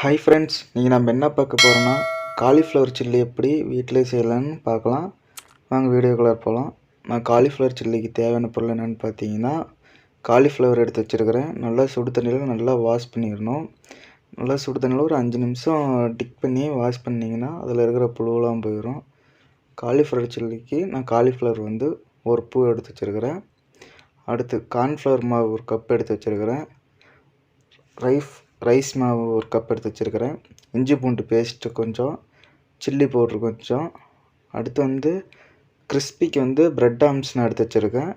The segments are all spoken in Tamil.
ஹாய் ஃப்ரெண்ட்ஸ் நீங்கள் நம்ம என்ன பார்க்க போகிறோன்னா காலிஃப்ளவர் சில்லி எப்படி வீட்டிலே செய்யலான்னு பார்க்கலாம். வாங்க வீடியோக்குள்ளே போகலாம் நான் காலிஃப்ளவர் சில்லிக்கு தேவையான பொருள் என்னென்னு பார்த்தீங்கன்னா காலிஃப்ளவர் எடுத்து வச்சுருக்கிறேன். நல்லா சுடு தண்ணியில் நல்லா வாஷ் பண்ணிடணும். நல்லா சுடு தண்ணியில் ஒரு அஞ்சு நிமிஷம் டிக் பண்ணி வாஷ் பண்ணிங்கன்னா அதில் இருக்கிற புழுவெலாம் போயிடும். காலிஃப்ளவர் சில்லிக்கு நான் காலிஃப்ளவர் வந்து ஒரு பூ எடுத்து வச்சுருக்கிறேன். அடுத்து கார்ன்ஃப்ளவர் மாவு ஒரு கப் எடுத்து வச்சுருக்கிறேன். ரைஸ் ரைஸ் மாவு ஒரு கப் எடுத்து வச்சுருக்கிறேன். இஞ்சி பூண்டு பேஸ்ட்டு கொஞ்சம் சில்லி பவுட்ரு கொஞ்சம். அடுத்து வந்து கிறிஸ்பிக்கு வந்து ப்ரெட் ஆம்ஸ் நான் எடுத்து வச்சுருக்கேன்.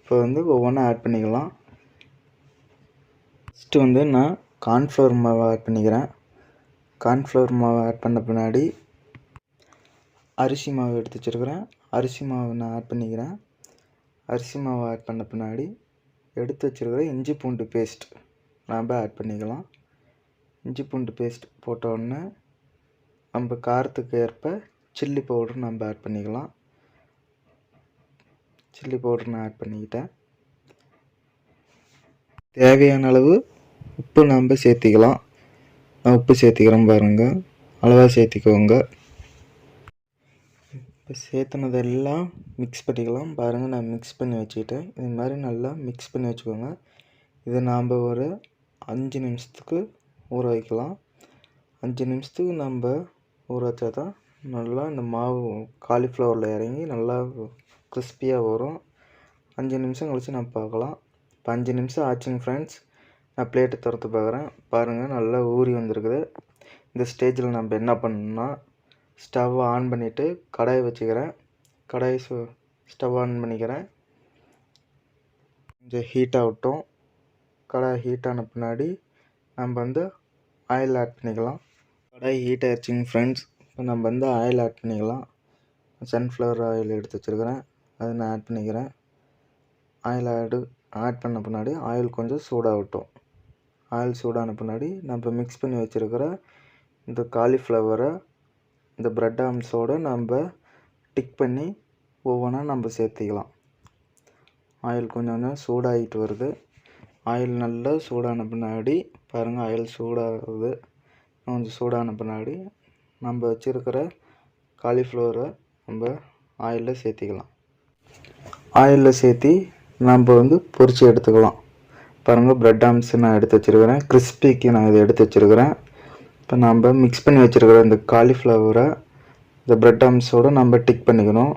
இப்போ வந்து ஒவ்வொன்றா ஆட் பண்ணிக்கலாம். ஃபஸ்ட்டு வந்து நான் கார்ன்ஃப்ளவர் மாவு ஆட் பண்ணிக்கிறேன். கார்ன்ஃப்ளவர் மாவு ஆட் பண்ண பின்னாடி அரிசி மாவு எடுத்து வச்சுருக்கிறேன். அரிசி மாவு நான் ஆட் பண்ணிக்கிறேன். அரிசி மாவு ஆட் பண்ண பின்னாடி எடுத்து வச்சுருக்கிற இஞ்சி பூண்டு பேஸ்ட் நாம் ஆட் பண்ணிக்கலாம். இஞ்சி பூண்டு பேஸ்ட் போட்டோடனே நம்ம காரத்துக்கு ஏற்ப சில்லி பவுடர் நம்ம ஆட் பண்ணிக்கலாம். சில்லி பவுடர் நான் ஆட் பண்ணிக்கிட்டேன். தேவையான அளவு உப்பு நம்ம சேர்த்திக்கலாம். நான் உப்பு சேர்த்திக்கிறேன் பாருங்கள் அளவாக சேர்த்திக்கோங்க. இப்போ சேர்த்துனதெல்லாம் மிக்ஸ் பண்ணிக்கலாம். பாருங்கள் நான் மிக்ஸ் பண்ணி வச்சுக்கிட்டேன். இது மாதிரி நல்லா மிக்ஸ் பண்ணி வச்சுக்கோங்க. இதை நாம் ஒரு அஞ்சு நிமிஷத்துக்கு ஊற வைக்கலாம். அஞ்சு நிமிஷத்துக்கு நம்ம ஊற வச்சா தான் நல்லா இந்த மாவு காலிஃப்ளவரில் இறங்கி நல்லா கிறிஸ்பியாக வரும். அஞ்சு நிமிஷம் கழித்து நம்ம பார்க்கலாம். இப்போ அஞ்சு நிமிஷம் ஆச்சுங்க ஃப்ரெண்ட்ஸ் நான் பிளேட்டை திறத்து பார்க்குறேன். பாருங்கள் நல்லா ஊறி வந்திருக்குது. இந்த ஸ்டேஜில் நம்ம என்ன பண்ணணும்னா ஸ்டவ் ஆன் பண்ணிவிட்டு கடாயை வச்சுக்கிறேன். கடாயை ஸ்டவ் ஆன் பண்ணிக்கிறேன். கொஞ்சம் ஹீட் ஆகட்டும் கடாய் ஹீட் ஆன பின்னாடி நம்ம வந்து ஆயில் ஆட் பண்ணிக்கலாம். கடாய் ஹீட் ஆகிடுச்சிங்க ஃப்ரெண்ட்ஸ் இப்போ நம்ம வந்து ஆயில் ஆட் பண்ணிக்கலாம். சன்ஃப்ளவர் ஆயில் எடுத்து வச்சுருக்கிறேன். அதை நான் ஆட் பண்ணிக்கிறேன். ஆயில் ஆடு ஆட் பண்ண பின்னாடி ஆயில் கொஞ்சம் சூடாகட்டும். ஆயில் சூடான பின்னாடி நம்ம மிக்ஸ் பண்ணி வச்சுருக்கிற இந்த காலிஃப்ளவரை இந்த ப்ரெட் ஆம்ஸோடு நம்ம டிக் பண்ணி ஒவ்வொன்றா நம்ம சேர்த்திக்கலாம். ஆயில் கொஞ்சம் கொஞ்சம் சூடாகிட்டு வருது. ஆயில் நல்லா சூடான பின்னாடி பாருங்கள் ஆயில் சூடாகுது. கொஞ்சம் சூடான பின்னாடி நம்ம வச்சுருக்கிற காலிஃப்ளவரை நம்ம ஆயிலில் சேர்த்திக்கலாம். ஆயிலில் சேர்த்தி நம்ம வந்து பொரித்து எடுத்துக்கலாம். பாருங்கள் ப்ரெட் ஆம்ஸ் நான் எடுத்து வச்சுருக்கிறேன். கிறிஸ்பிக்கு நான் இதை எடுத்து வச்சுருக்கிறேன். இப்போ நம்ம மிக்ஸ் பண்ணி வச்சுருக்கிற இந்த காலிஃப்ளவரை இந்த ப்ரெட் ஆம்ஸோடு நம்ம டிக் பண்ணிக்கணும்.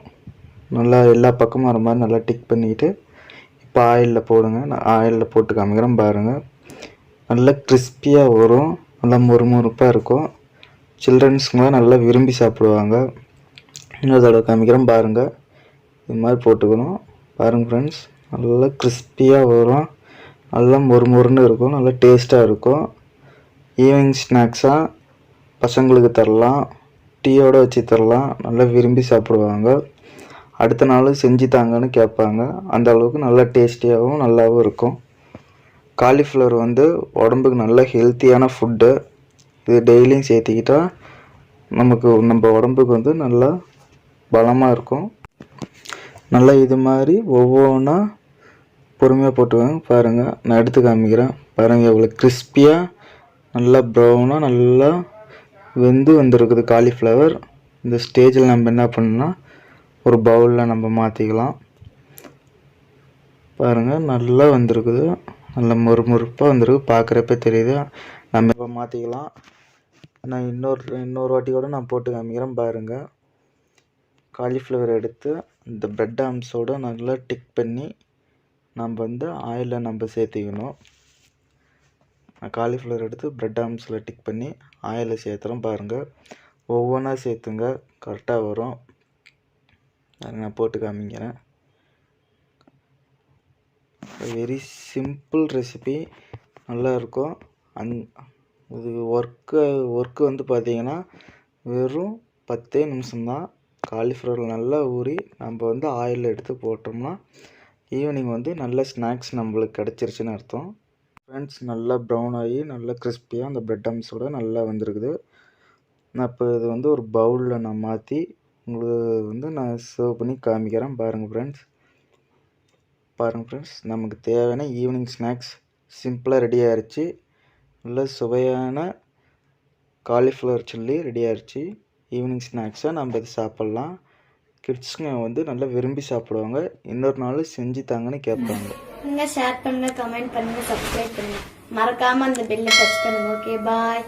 நல்லா எல்லா பக்கமும் வர மாதிரி நல்லா டிக் பண்ணிவிட்டு இப்போ ஆயிலில் போடுங்க. நான் ஆயிலில் போட்டு காமிக்கிறேன் பாருங்கள் நல்லா கிறிஸ்பியாக வரும். நல்லா முறுமுறுப்பாக இருக்கும். சில்ட்ரன்ஸுங்களாம் நல்லா விரும்பி சாப்பிடுவாங்க. இன்னொரு தடவை காமிக்கிறேன் பாருங்கள் இது மாதிரி போட்டுக்கணும். பாருங்கள் ஃப்ரெண்ட்ஸ் நல்லா கிறிஸ்பியாக வரும். நல்லா மொறுமொறுன்னு இருக்கும். நல்லா டேஸ்ட்டாக இருக்கும். ஈவினிங் ஸ்நாக்ஸாக பசங்களுக்கு தரலாம். டீயோடு வச்சு தரலாம். நல்லா விரும்பி சாப்பிடுவாங்க. அடுத்த நாள் செஞ்சு தாங்கன்னு கேட்பாங்க அந்த அளவுக்கு நல்லா டேஸ்டியாகவும் நல்லாவும் இருக்கும். காலிஃப்ளவர் வந்து உடம்புக்கு நல்ல ஹெல்த்தியான ஃபுட்டு. இது டெய்லியும் சேர்த்திக்கிட்டால் நமக்கு நம்ம உடம்புக்கு வந்து நல்லா பலமாக இருக்கும். நல்லா இது மாதிரி ஒவ்வொன்றா பொறுமையாக போட்டுவாங்க பாருங்கள் நான் எடுத்து காமிக்கிறேன். பாருங்கள் எவ்வளோ கிறிஸ்பியாக நல்லா ப்ரௌனாக நல்லா வெந்து வந்திருக்குது காலிஃப்ளவர். இந்த ஸ்டேஜில் நம்ம என்ன பண்ணோம்னா ஒரு பவுலில் நம்ம மாற்றிக்கலாம் பாருங்கள் நல்லா வந்திருக்குது. நல்ல முறுமுறுப்பாக வந்திருக்கு. பார்க்குறப்ப தெரியுது. நம்ம இப்போ மாற்றிக்கலாம் நான் இன்னொரு இன்னொரு வாட்டி கூட நான் போட்டு காமிக்கிறேன். பாருங்கள் காலிஃப்ளவர் எடுத்து இந்த ப்ரெட் ஆம்ஸோடு நல்லா டிக் பண்ணி நம்ம வந்து ஆயிலில் நம்ம சேர்த்திக்கணும். காலிஃப்ளவர் எடுத்து ப்ரெட் ஆம்ஸில் டிக் பண்ணி ஆயிலில் சேர்த்துறோம் பாருங்கள் ஒவ்வொன்றா சேர்த்துங்க. கரெக்டாக வரும். அதை நான் போட்டு காமிக்கிறேன். வெரி சிம்பிள் ரெசிபி நல்லாயிருக்கும். அந் இது ஒர்க்கு ஒர்க்கு வந்து பார்த்திங்கன்னா வெறும் பத்தே நிமிஷம்தான். காலிஃப்ளவர் நல்லா ஊறி நம்ம வந்து ஆயில் எடுத்து போட்டோம்னா ஈவினிங் வந்து நல்ல ஸ்நாக்ஸ் நம்மளுக்கு கிடச்சிருச்சுன்னு அர்த்தம். ஃப்ரெண்ட்ஸ் நல்லா ப்ரௌன் ஆகி நல்லா கிறிஸ்பியாக அந்த ப்ரெட் அம்ஸோடு நல்லா வந்திருக்குது. நான் இப்போ இது வந்து ஒரு பவுலில் நான் மாற்றி உங்களுக்கு வந்து நான் சர்வ் பண்ணி காமிக்கிறேன் பாருங்கள் ஃப்ரெண்ட்ஸ் பாருங்கள் ஃப்ரெண்ட்ஸ் நமக்கு தேவையான ஈவினிங் ஸ்நாக்ஸ் சிம்பிளாக ரெடி ஆயிடுச்சு நல்ல சுவையான காலிஃப்ளவர் சில்லி ரெடி ஆயிடுச்சு ஈவினிங் ஸ்நாக்ஸாக நம்ம இது சாப்பிட்லாம். கிட்ஸுங்க வந்து நல்லா விரும்பி சாப்பிடுவாங்க. இன்னொரு நாள் செஞ்சு தாங்கன்னு கேட்பாங்க. ஷேர் பண்ணுங்கள் கமெண்ட் பண்ணுங்கள் சப்ஸ்கிரைப் பண்ணுங்கள் மறக்காமல் அந்த பெல்லை டச் பண்ணுங்கள் ஓகே பாய்